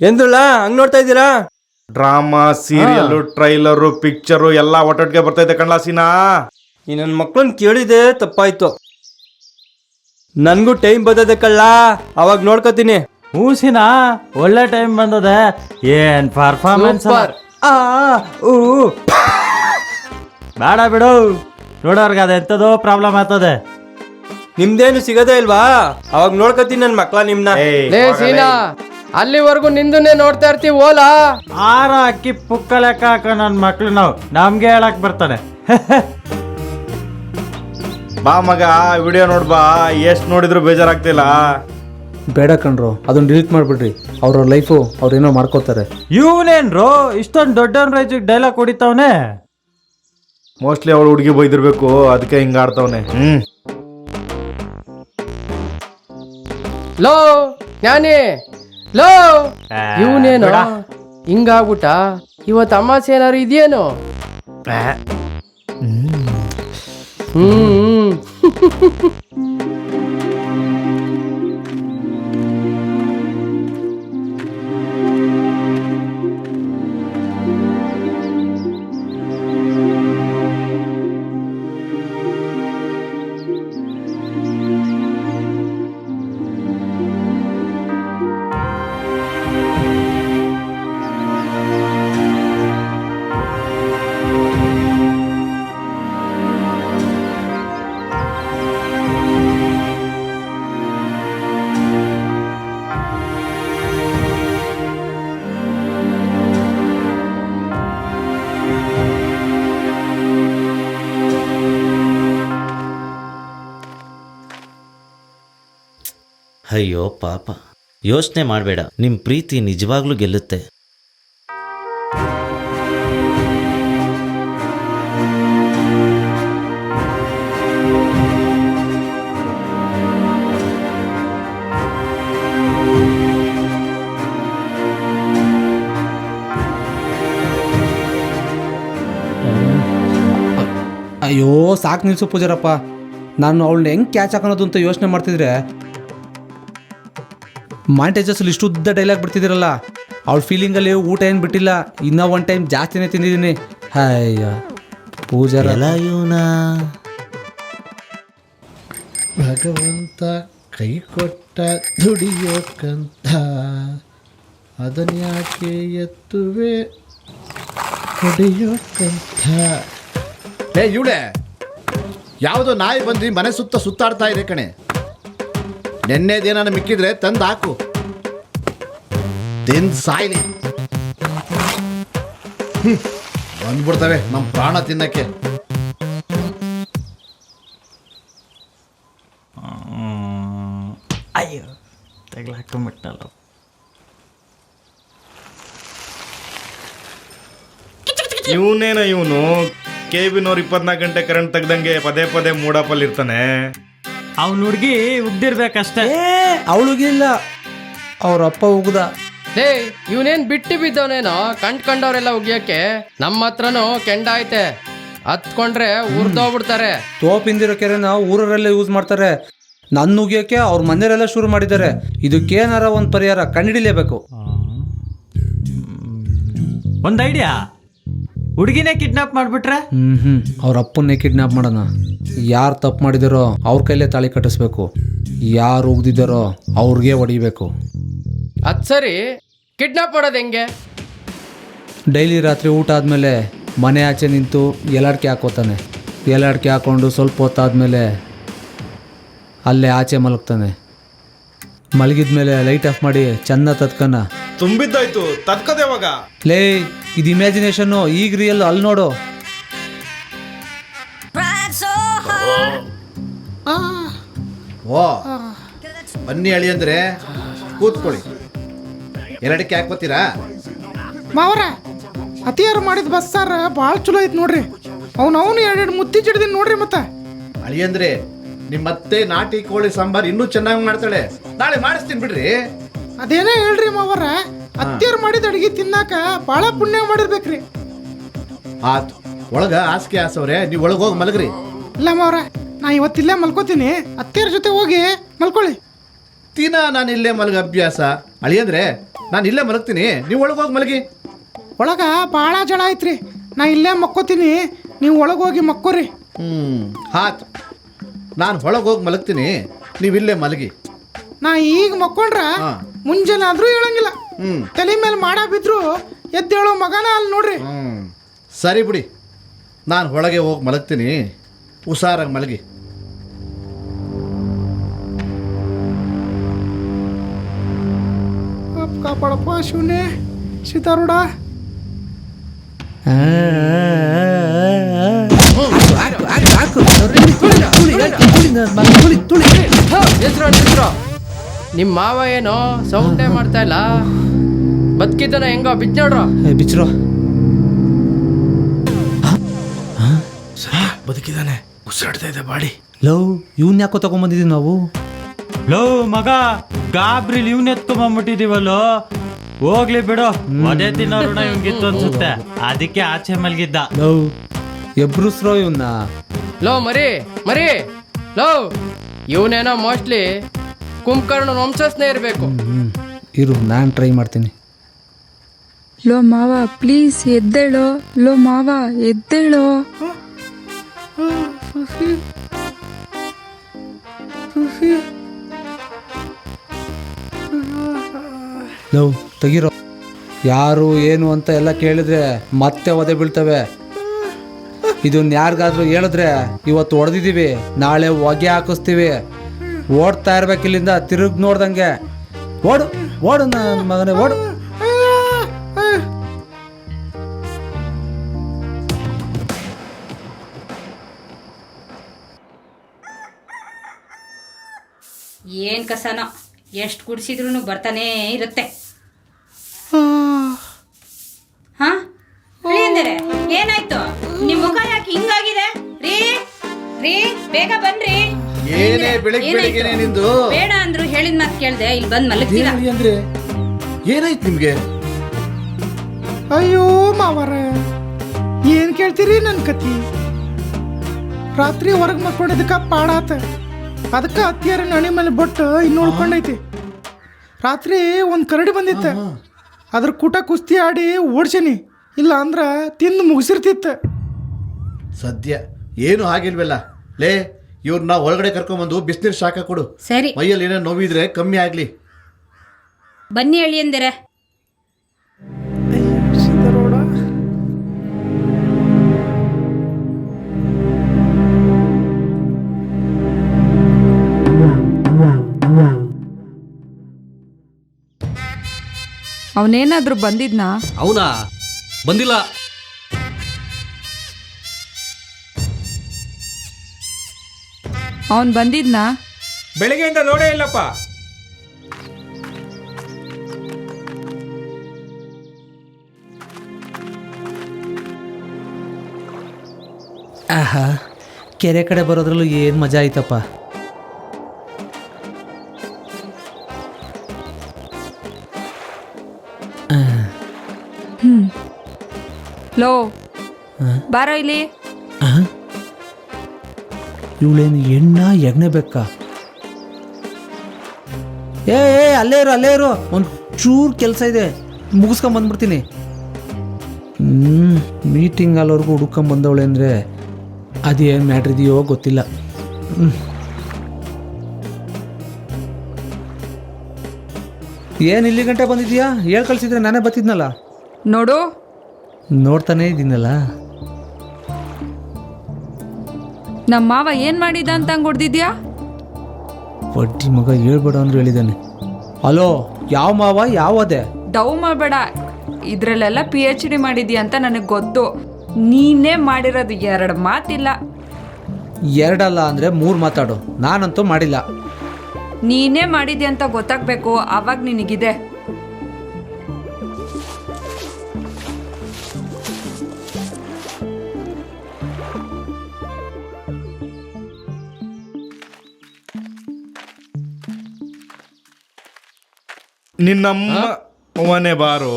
ಎಂದ್ರಲ್ಲ ಹಂಗ್ ನೋಡ್ತಾ ಇದ್ದೀರಾ? Drama serial trailer picture ಎಲ್ಲ ಒಟ್ಟೊಟ್ಟಿಗೆ ಬರ್ತೈತೆ ಕಣ್ಲಾ ಸೀನಾ? ಈ ನನ್ನ ಮಕ್ಕಳನ್ನ ಕೇಳಿದೆ ತಪ್ಪಾಯ್ತು. ನನ್ಗೂ ಟೈಮ್ ಬರ್ತದೆ ಕಳ್ಳ ಅವಾಗ ನೋಡ್ಕೋತೀನಿ. ಹೂಸಿನ ಒಳ್ಳೆ ಟೈಮ್ ಬಂದದೆ. ಏನ್ ಪರ್ಫಾರ್ಮೆನ್ಸ್ Super. ಬೇಡ ಬಿಡು. ನೋಡೋರ್ಗೆ ಅದೆಂತದೋ ಪ್ರಾಬ್ಲಮ್ ಆಗ್ತದೆ. ನಿಮ್ದೇನು ಸಿಗದೇ ಇಲ್ವಾ? ಅವಾಗ ನೋಡ್ಕೋತೀನಿ ನನ್ನ ಮಕ್ಳ ನಿಮ್ನ. ಲೇ. ಸೀನಾ ಅಲ್ಲಿವರೆಗೂ ನಿಂದನ್ನೇ ನೋಡ್ತಾ ಇರ್ತೀವಿ ಓಲಾ? ಆರ ಅಕ್ಕಿ ಪುಕ್ಕ ಲೆಕ್ಕ ಹಾಕ ನನ್ನ ಮಕ್ಳು ನಾವು. ನಮ್ಗೆ ಹೇಳಕ್ ಬರ್ತಾನೆ. ಬಾ ಮಗ ವಿಡಿಯೋ ನೋಡ್ಬಾ ಎಷ್ಟ್ ನೋಡಿದ್ರು ಬೇಜಾರಾಗ್ತಿಲ್ಲ. ಬೇಡ ಕಣ್ರು ಅದನ್ನ ಡಿಲೀಟ್ ಮಾಡಿಬಿಡ್ರಿ. ಅವ್ರ ಲೈಫು ಅವ್ರೇನೋ ಮಾಡ್ಕೋತಾರೆ. ಇವನೇನ್ರೋ? ಇಷ್ಟೊಂದು ದೊಡ್ಡವನ್ ರೈಜಿಗೆ ಡೈಲಾಗ್ ಹೊಡಿತಾವನೆ? ಮೋಸ್ಟ್ಲಿ ಅವಳು ಹುಡುಗಿ ಬೈದಿರ್ಬೇಕು ಅದಕ್ಕೆ ಹಿಂಗ ಆಡ್ತಾವನೆ. ಹ್ಮ್. ಲೋ ಜ್ಞಾನಿ. ಲೋ ಇವನೇನು. ಹಿಂಗಾಗ್ಬಿಟ್ಟ. ಇವತ್ತು ಅಮಾಸೆ ಏನಾರು ಇದೆಯೇನು? ಹ್ಮ್. ಅಯ್ಯೋ ಪಾಪ. ಯೋಚನೆ ಮಾಡಬೇಡ. ನಿಮ್ಮ ಪ್ರೀತಿ ನಿಜವಾಗ್ಲೂ ಗೆಲ್ಲುತ್ತೆ. ಅಯ್ಯೋ, ಸಾಕು ನಿಲ್ಸು ಪೂಜಾರಪ್ಪ. ನಾನು ಅವಳನ್ನ ಹೆಂಗೆ ಕ್ಯಾಚ್ ಹಾಕೋದು ಅಂತ ಯೋಚನೆ ಮಾಡ್ತಿದ್ರೆ ಮಾಂಟೇಜಸ್ಸಲ್ಲಿ ಇಷ್ಟು ಉದ್ದ ಡೈಲಾಗ್ ಬಿಡ್ತಿದ್ದೀರಲ್ಲ? ಅವಳ ಫೀಲಿಂಗಲ್ಲಿ ಊಟ ಏನು ಬಿಟ್ಟಿಲ್ಲ ಇನ್ನೂ ಒನ್ ಟೈಮ್ ಜಾಸ್ತಿನೇ ತಿಂದಿದ್ದೀನಿ. ಅಯ್ಯ ಪೂಜಾರ. ಭಗವಂತ ಕೈ ಕೊಟ್ಟ ದುಡಿಯೋಕಂತ ಅದನ್ಯಾಕೆ ಎತ್ತುವೆ? ಹೊಡೆಯೋಕಂತ ಏ ಇವಳೆ ಯಾವುದೋ ನಾಯಿ ಬಂದು ಮನೆ ಸುತ್ತ ಸುತ್ತಾಡ್ತಾ ಇದೆ ಕಣೆ. ನೆನ್ನೆದೇನಾನ ಮಿಕ್ಕಿದ್ರೆ ತಂದು ಹಾಕು. ತಿಂದು ಸಾಯ್ಲಿ. ಬಂದ್ಬಿಡ್ತವೆ ನಮ್ಮ ಪ್ರಾಣ ತಿನ್ನಕ್ಕೆ. ಅಯ್ಯೋ ತೆಗ್ಲಾಕೊಂಬಿಟ್ಟಲ್ಲ ಇವನೇನ ಇವನು? ಕೆ ಬಿನವ್ರು ಇಪ್ಪತ್ನಾಲ್ಕು ಗಂಟೆ ಕರೆಂಟ್ ತೆಗ್ದಂಗೆ ಪದೇ ಪದೇ ಮೂಡಪ್ಪಲ್ಲಿ ಇರ್ತಾನೆ ಅವ್ನ ಹುಡುಗಿ ಉಗ್ದಿರ್ಬೇಕಷ್ಟೇ. ಅವಳುಗಿಲ್ಲ. ಅವ್ರ ಅಪ್ಪ ಉಗ್ದ. ಲೇ ಇವನೇನ್ ಬಿಟ್ಟು ಬಿದ್ದವನೇನೋ? ಕಂಡ್ ಕಂಡವ್ರೆಲ್ಲ ಉಗಿಯಕ್ಕೆ ನಮ್ಮ ಹತ್ರನೂ ಕೆಂಡ ಐತೆ ಹತ್ಕೊಂಡ್ರೆ ಉರ್ದೋಗ್ಬಿಡ್ತಾರೆ. ತೋಪಿಂದಿರೋ ಕೆರೆನ ಊರಲ್ಲೇ ಯೂಸ್ ಮಾಡ್ತಾರೆ. ನನ್ನ ಉಗಿಯೋಕ್ಕೆ ಅವ್ರ ಮನೆಯವರೆಲ್ಲ ಶುರು ಮಾಡಿದ್ದಾರೆ. ಇದಕ್ಕೇನಾರ ಒಂದು ಪರಿಹಾರ ಕಂಡಿಡಿಲೇಬೇಕು. ಒಂದ್ ಐಡಿಯಾ? ಹುಡುಗಿನೇ ಕಿಡ್ನಾಪ್ ಮಾಡ್ಬಿಟ್ರೆ? ಹ್ಮ್ ಹ್ಮ್. ಅವ್ರ ಅಪ್ಪನ್ನೇ ಕಿಡ್ನಾಪ್ ಮಾಡೋಣ. ಯಾರು ತಪ್ಪು ಮಾಡಿದಾರೋ ಅವ್ರ ಕೈಲೇ ತಾಳಿ ಕಟ್ಟಿಸ್ಬೇಕು. ಯಾರು ಉಗ್ದಿದ್ದಾರೋ ಅವ್ರಿಗೆ ಹೊಡಿಬೇಕು. ಅದ್ ಸರಿ. ಕಿಡ್ನಾಪ್ ಮಾಡೋದು ಹೆಂಗೆ? ಡೈಲಿ ರಾತ್ರಿ ಊಟ ಆದಮೇಲೆ ಮನೆ ಆಚೆ ನಿಂತು ಎಲಾಡ್ಕೆ ಹಾಕೋತಾನೆ. ಎಲಾಡ್ಕೆ ಹಾಕೊಂಡು ಸ್ವಲ್ಪ ಹೊತ್ತಾದ್ಮೇಲೆ ಅಲ್ಲೇ ಆಚೆ ಮಲಗ್ತಾನೆ. ಮಲಗಿದ ಮೇಲೆ ಲೈಟ್ ಆಫ್ ಮಾಡಿ ಚೆಂದ ತತ್ಕನ. ತುಂಬಿದ್ದಾಯ್ತು ತತ್ಕದ ಯಾವಾಗ? ಲೇ ಇದು ಇಮ್ಯಾಜಿನೇಷನ್ ಈಗ ರಿಯಲ್ ಅಲ್ಲಿ ನೋಡು. ಓ ಬನ್ನಿ ಅಳಿ ಅಂದ್ರೆ ಕೂತ್ಕೊಳ್ಳಿ. ಎರಡಕ್ಕೆ ಹಾಕೋತೀರಾ ಮಾವರ ಅತಿಯಾರು ಮಾಡಿದ ಬಸ್ಸಾರ ಭಾಳ ಚಲೋ ಐತ್ ನೋಡ್ರಿ. ಅವನವನು ಅವನು ಎರಡೆರಡು ಮುತ್ತಿ ಚಿಡ್ದಿನ ನೋಡ್ರಿ ಮತ್ತೆ. ಅಳಿ ಅಂದ್ರೆ ನಿಮ್ಮ ಮತ್ತೆ ನಾಟಿ ಕೋಳಿ ಸಾಂಬಾರ್ ಇನ್ನೂ ಚೆನ್ನಾಗಿ ಮಾಡ್ತಾಳೆ. ನಾಳೆ ಮಾಡಿಸ್ತೀನಿ ಬಿಡ್ರಿ. ಅದೇನೇ ಹೇಳ್ರಿ ಮಾವರ ಅತ್ತಿಯರ್ ಮಾಡಿದ ಅಡಿಗೆ ತಿನ್ನಾಕ ಬಹಳ ಪುಣ್ಯ ಮಾಡಿರ್ಬೇಕ್ರಿ. ಆತು. ಒಳಗ ಹಾಸಿಗೆ ಆಸವ್ರೆ ನೀವು ಒಳಗೆ ಹೋಗಿ ಮಲಗ್ರಿ. ಇಲ್ಲ ಮಾವರ ನಾ ಇವತ್ತಿಲ್ಲೇ ಮಲ್ಕೋತೀನಿ. ಅತ್ತಿಯರ ಜೊತೆ ಹೋಗಿ ಮಲ್ಕೊಳ್ಳಿ. ದಿನ ನಾನು ಇಲ್ಲೇ ಮಲಗ ಅಭ್ಯಾಸ. ಅಳಿಯಂದ್ರೆ ನಾನು ಇಲ್ಲೇ ಮಲಗ್ತೀನಿ. ನೀವು ಒಳಗೋಗಿ ಮಲಗಿ. ಒಳಗ ಭಾಳ ಜಳ ಐತ್ರಿ. ನಾ ಇಲ್ಲೇ ಮಕ್ಕೋತೀನಿ. ನೀವು ಒಳಗೆ ಹೋಗಿ ಮಕ್ಕೋರಿ. ಹ್ಞೂ ಹಾತ್ ನಾನು ಒಳಗೆ ಹೋಗಿ ಮಲಗ್ತೀನಿ. ನೀವು ಇಲ್ಲೇ ಮಲಗಿ. ನಾ ಈಗ ಮಕ್ಕೊಂಡ್ರ. ಮುಂಜಾನೆ ಆದ್ರೂ ಹೇಳಂಗಿಲ್ಲ. ಹ್ಮ್. ತಲೆ ಮೇಲೆ ಮಾಡ ಬಿದ್ರು ಎದ್ದೇಳೋ ಮಗನ ಅಲ್ಲಿ ನೋಡ್ರಿ. ಸರಿ ಬಿಡಿ. ನಾನು ಒಳಗೆ ಹೋಗಿ ಮಲಗ್ತೀನಿ. ಹುಷಾರಾಗಿ ಮಲಗಿ. ಕಾಪಾಡಪ್ಪ ಶಿವನೇ ಸೀತಾರೂಢ. ನಿಲ್ಸ್ರೋ ನಿಲ್ಸ್ರೋ ನಿಮ್ಮ ಮಾವ ಏನು ಸೌಂಡೇ ಮಾಡ್ತಾ ಇಲ್ಲ. ಬದುಕಿದ್ದಾನ ಹೆಂಗೋ ಬಿದ್ದು ಬಿಚ್ಚರು ಬಿಚ್ರೋ. ಬದುಕಿದಾನೆ ಉಸಿರಾಡ್ತಾ ಇದೆ ಬಾಡಿ. ಲವ್ ಇವನ್ ಯಾಕೋ ತಗೊಂಬಂದಿದೀವಿ ನಾವು? ಲವ್ ಮಗ ಗಾಬ್ರಿಲ್ ಇವ್ನ ಎತ್ಕೊಂಬಂದ್ಬಿಟ್ಟಿದೀವಲ್ಲೋ ಹೋಗ್ಲಿ ಬಿಡು. ಅದೇ ತಿನ್ನೋ ಋಣ ಇವಂಗಿತ್ತು ಅನ್ಸುತ್ತೆ. ಅದಕ್ಕೆ ಆಚೆ ಮಲ್ಗಿದ್ದ. ಲವ್ ಎಬ್ರುಸ್ರೋ ಇವನ್ನ ಲೋ ಮರಿ ಮರಿ. ಲೋ ಇವನೇನೋ ಮೋಸ್ಟ್ಲಿ ಕುಂಭಕರ್ಣ ವಂಶಸ್ನೇ ಇರಬೇಕು. ಇರು ನಾನು ಟ್ರೈ ಮಾಡ್ತೀನಿ. ಲೋ ಮಾವ ಪ್ಲೀಸ್ ಎದ್ದೇಳೋ. ಲೋ ಮಾವ ಎದ್ದೇಳೋ. ಲವ್ ತೆಗಿರೋ. ಯಾರು ಏನು ಅಂತ ಎಲ್ಲ ಕೇಳಿದ್ರೆ ಮತ್ತೆ ಒದೆ ಬೀಳ್ತವೆ. ಇದನ್ನ ಯಾರಿಗಾದ್ರೂ ಹೇಳಿದ್ರೆ ಇವತ್ತು ಹೊಡೆದಿದ್ದೀವಿ ನಾಳೆ ಹೊಗೆ ಹಾಕಿಸ್ತೀವಿ. ಓಡ್ತಾ ಇರ್ಬೇಕು ಇಲ್ಲಿಂದ ತಿರುಗಿ ನೋಡ್ದಂಗೆ. ಓಡು ಓಡು ನನ್ನ ಮಗನೇ ಓಡು. ಏನ್ ಕಸನೋ ಎಷ್ಟು ಕುಡಿಸಿದ್ರು ಬರ್ತಾನೇ ಇರುತ್ತೆ. ಹಾ? ಅಂದರೆ ಏನಾಯ್ತು? ನಿಮ್ಮ ಮುಖ ಯಾಕೆ ಹಿಂಗಾಗಿದೆ? ರೀ ರೀ ಬೇಗ ಬನ್ರಿ. ಏನೇ ಬೆಳಿಗ್ಗೆ ಏನಾಯ್ತು? ಬೆಳಿಗ್ಗೆನೆ ನಿಂದು ಬೇಡ ಅಂದ್ರು ಹೇಳಿದ ಮಾತು ಕೇಳ್ದೆ ಇಲ್ಲಿ ಬಂದ್ ಮಲಗ್ತೀರಾ? ಅಂದ್ರೆ? ಏನಾಯ್ತು ನಿಮ್ಗೆ? ಅಯ್ಯೋ ಮಾವರ ಏನ್ ಕೇಳ್ತೀರಿ ನನ್ನ ಕತಿ ರಾತ್ರಿ ಹೊರಗೆ ಮಕ್ಕೊಂಡಿದ್ದಕ್ಕ ಪಾಡಾತ ಅದಕ್ಕೆ ಅತ್ತಿಯಾರ ನಣಿ ಮೇಲೆ ಬೊಟ್ಟು ಇನ್ನು ಉಳ್ಕೊಂಡೈತಿ. ರಾತ್ರಿ ಒಂದು ಕರಡಿ ಬಂದಿತ್ತ. ಅದ್ರ ಕೂಟ ಕುಸ್ತಿ ಆಡಿ ಓಡ್ಸೀನಿ. ಇಲ್ಲ ಅಂದ್ರ ತಿಂದು ಮುಗಿಸಿರ್ತಿತ್ತ. ಸದ್ಯ ಏನು ಆಗಿಲ್ವಲ್ಲ ಲೇ ಇವ್ರನ್ನ ಒಳಗಡೆ ಕರ್ಕೊಂಬಂದು ಬಿಸಿನೀರು ಶಾಖ ಕೊಡು. ಸರಿ. ಮೈಯಲ್ಲಿ ಏನೋ ನೋವಿದ್ರೆ ಕಮ್ಮಿ ಆಗ್ಲಿ. ಬನ್ನಿ ಹೇಳಿ ಎಂದರೆ? ಸೀತಾರೋಡ ಅವನೇನಾದ್ರೂ ಬಂದಿದ್ನಾ? ಅವನಾ? ಬಂದಿಲ್ಲ. ಅವನ್ ಬಂದಿದ್ನಾ? ಬೆಳಿಗ್ಗೆಯಿಂದ ನೋಡೇ ಇಲ್ಲಪ್ಪ. ಆಹಾ ಕೆರೆ ಕಡೆ ಬರೋದ್ರಲ್ಲೂ ಏನು ಮಜಾ ಆಯ್ತಪ್ಪ. ಲೋ ಬಾರೋ ಇಲ್ಲಿ. ಇವಳೇನು ಎಣ್ಣ ಎಗ್ನೆ ಬೆಕ್ಕ ಏ ಏ ಅಲ್ಲೇ ಇರು ಅಲ್ಲೇ ಇರು. ಒಂದು ಚೂರು ಕೆಲಸ ಇದೆ. ಮುಗಿಸ್ಕೊಂಡ್ ಬಂದ್ಬಿಡ್ತೀನಿ. ಹ್ಞೂ ಮೀಟಿಂಗ್ ಅಲ್ಲವರೆಗೂ ಹುಡ್ಕೊಂಡ್ ಬಂದವಳೆ ಅಂದರೆ ಅದೇನು ಮ್ಯಾಟ್ರ್ ಇದೆಯೋ ಗೊತ್ತಿಲ್ಲ. ಏನ್ ಏನು ಇಲ್ಲಿ ಗಂಟೆ ಬಂದಿದ್ಯಾ ಹೇಳ್ ಕಳ್ಸಿದ್ರೆ ನಾನೇ ಬರ್ತಿದ್ನಲ್ಲ? ನೋಡು. ನೋಡ್ತಾನೇ ಇದ್ದೀನಲ್ಲ. ನಮ್ಮ ಮಾವ ಏನ್ ಮಾಡಿದ ಅಂತ ಹಂಗ್ ಹೊಡ್ದಿದ್ಯಾ? ಬಡ್ಡಿ ಮಗ ಹೇಳ್ಬೇಡ ಅಂದ್ರೆ ಹೇಳಿದಾನೆ ಹಲೋ ಯಾವ ಮಾವ? ಯಾವದೆ? ಡೌ ಮಾಡಬೇಡ. ಇದ್ರಲ್ಲೆಲ್ಲ ಪಿ ಎಚ್ ಡಿ ಮಾಡಿದ್ಯಾ ಅಂತ ನನಗೆ ಗೊತ್ತು. ನೀನೇ ಮಾಡಿರೋದು ಎರಡು ಮಾತಿಲ್ಲ. ಎರಡಲ್ಲ ಅಂದ್ರೆ ಮೂರು ಮಾತಾಡು. ನಾನಂತೂ ಮಾಡಿಲ್ಲ. ನೀನೇ ಮಾಡಿದ್ಯಾ ಅಂತ ಗೊತ್ತಾಗ್ಬೇಕು. ಅವಾಗ ನಿನಗಿದೆ. ನಿನ್ನಮ್ಮ ಅವನೇ ಬಾರೋ.